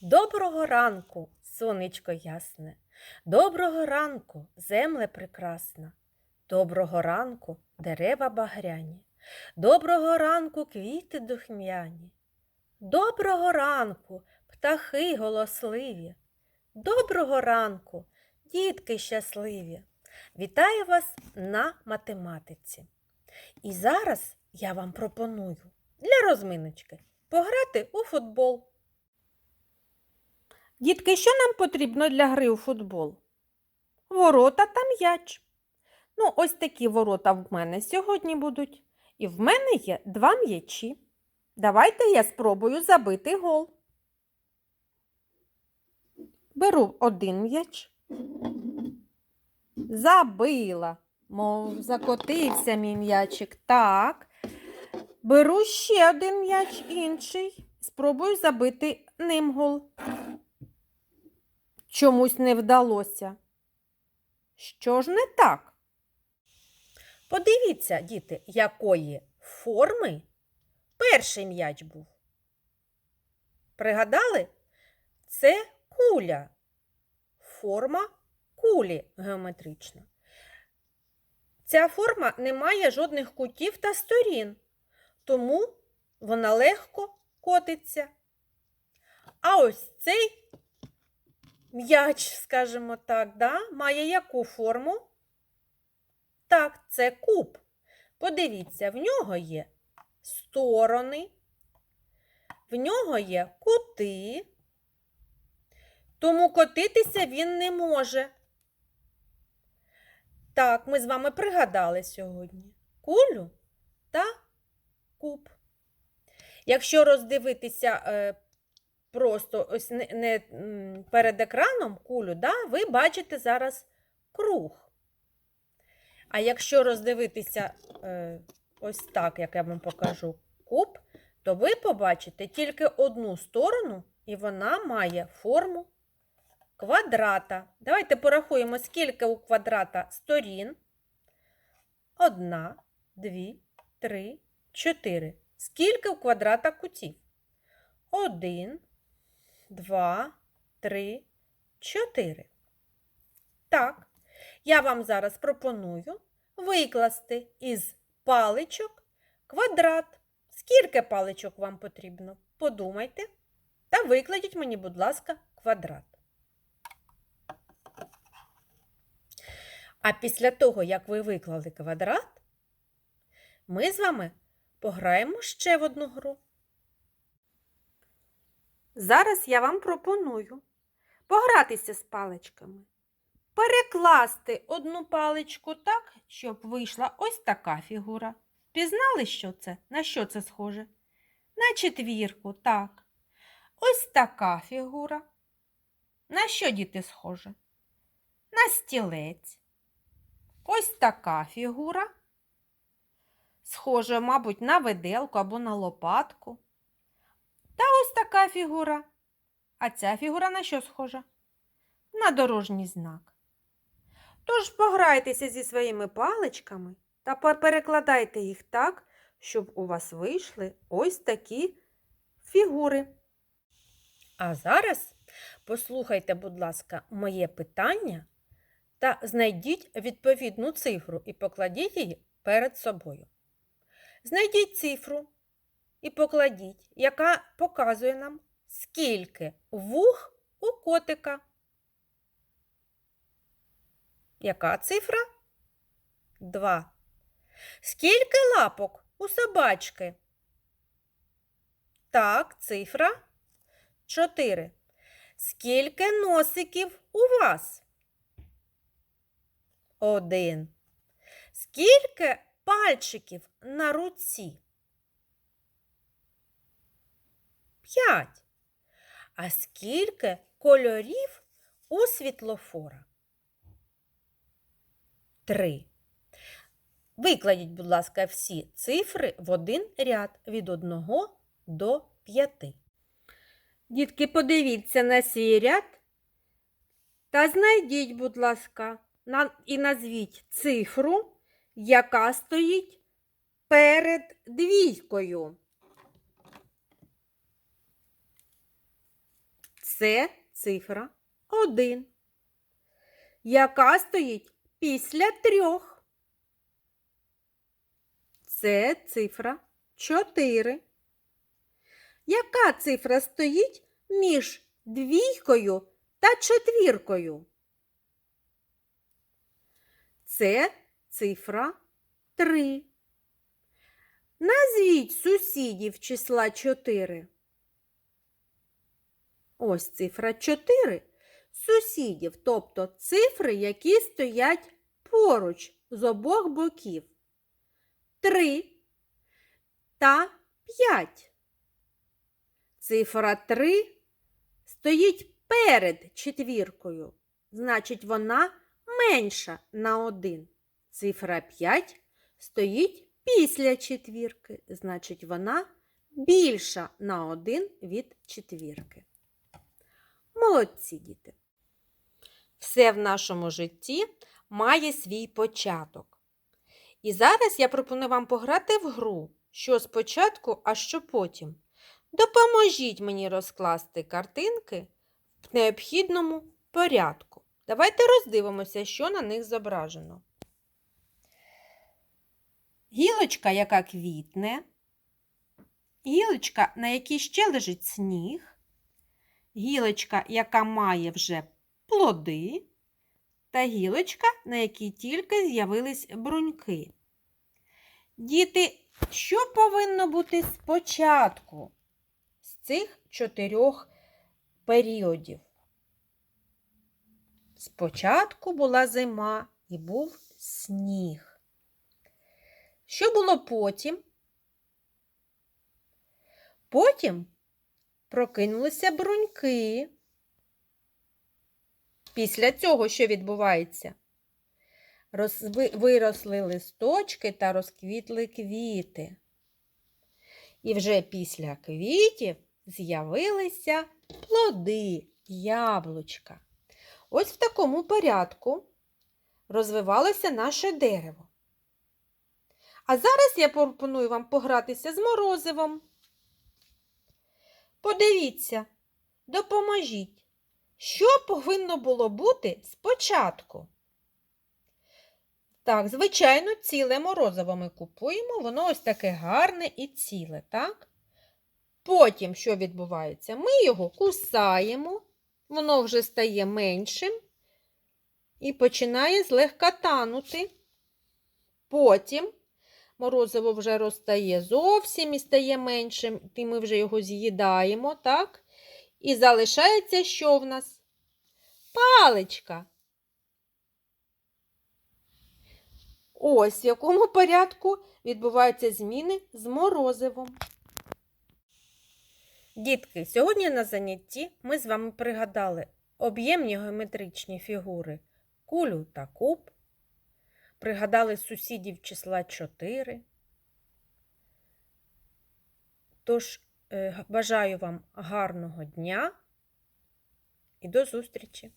Доброго ранку, сонечко ясне, доброго ранку, земле прекрасна, доброго ранку, дерева багряні, доброго ранку, квіти духмяні, доброго ранку, птахи голосливі, доброго ранку, дітки щасливі. Вітаю вас на математиці. І зараз я вам пропоную для розминочки пограти у футбол. Дітки, що нам потрібно для гри у футбол? Ворота та м'яч. Ну, ось такі ворота в мене сьогодні будуть. І в мене є два м'ячі. Давайте я спробую забити гол. Беру один м'яч. Забила. Мов закотився мій м'ячик. Так. Беру ще один м'яч інший. Спробую забити ним гол. Чомусь не вдалося. Що ж не так? Подивіться, діти, якої форми перший м'яч був. Пригадали? Це куля. Форма кулі геометрична. Ця форма не має жодних кутів та сторін, тому вона легко котиться. А ось цей м'яч, скажімо так, да, має яку форму? Так, це куб. Подивіться, в нього є сторони, в нього є кути, тому котитися він не може. Так, ми з вами пригадали сьогодні кулю та куб. Якщо роздивитися е, просто ось не, не перед екраном кулю, да, ви бачите зараз круг. А якщо роздивитися е, ось так, як я вам покажу куб, то ви побачите тільки одну сторону, і вона має форму квадрата. Давайте порахуємо, скільки у квадрата сторін. Одна, дві, три, чотири. Скільки у квадрата кутів? Один, два, три, чотири. Так, я вам зараз пропоную викласти із паличок квадрат. Скільки паличок вам потрібно? Подумайте та викладіть мені, будь ласка, квадрат. А після того, як ви виклали квадрат, ми з вами пограємо ще в одну гру. Зараз я вам пропоную погратися з паличками. Перекласти одну паличку так, щоб вийшла ось така фігура. Пізнали, що це? На що це схоже? На четвірку, так. Ось така фігура. На що діти схоже? На стілець. Ось така фігура. Схоже, мабуть, на виделку або на лопатку. Та ось така фігура. А ця фігура на що схожа? На дорожній знак. Тож пограйтеся зі своїми паличками та перекладайте їх так, щоб у вас вийшли ось такі фігури. А зараз послухайте, будь ласка, моє питання та знайдіть відповідну цифру і покладіть її перед собою. Знайдіть цифру і покладіть, яка показує нам, скільки вух у котика. Яка цифра? Два. Скільки лапок у собачки? Так, цифра чотири. Скільки носиків у вас? Один. Скільки пальчиків на руці? П'ять. А скільки кольорів у світлофора? Три. Викладіть, будь ласка, всі цифри в один ряд від 1 до 5. Дітки, подивіться на свій ряд та знайдіть, будь ласка, і назвіть цифру, яка стоїть перед двійкою. Це цифра 1. Яка стоїть після трьох? Це цифра 4. Яка цифра стоїть між двійкою та четвіркою? Це цифра 3. Назвіть сусідів числа 4. Ось цифра 4 сусідів, тобто цифри, які стоять поруч з обох боків. 3 та 5. Цифра 3 стоїть перед четвіркою, значить, вона менша на 1. Цифра 5 стоїть після четвірки, значить, вона більша на 1 від четвірки. Молодці діти. Все в нашому житті має свій початок. І зараз я пропоную вам пограти в гру, що спочатку, а що потім. Допоможіть мені розкласти картинки в необхідному порядку. Давайте роздивимося, що на них зображено. Гілочка, яка квітне, гілочка, на якій ще лежить сніг, гілочка, яка має вже плоди, та гілочка, на якій тільки з'явились бруньки. Діти, що повинно бути спочатку з цих чотирьох періодів? Спочатку була зима і був сніг. Що було потім? Потім прокинулися бруньки. Після цього що відбувається? Виросли листочки та розквітли квіти. І вже після квітів з'явилися плоди, яблучка. Ось в такому порядку розвивалося наше дерево. А зараз я пропоную вам погратися з морозивом. Подивіться, допоможіть, що повинно було бути спочатку. Так, звичайно, ціле морозиво ми купуємо, воно ось таке гарне і ціле, так? Потім, що відбувається? Ми його кусаємо, воно вже стає меншим і починає злегка танути. Потім морозиво вже розтає зовсім і стає меншим, і ми вже його з'їдаємо, так? І залишається що в нас? Паличка. Ось в якому порядку відбуваються зміни з морозивом. Дітки, сьогодні на занятті ми з вами пригадали об'ємні геометричні фігури кулю та куб, пригадали сусідів числа 4. Тож, е, бажаю вам гарного дня і до зустрічі!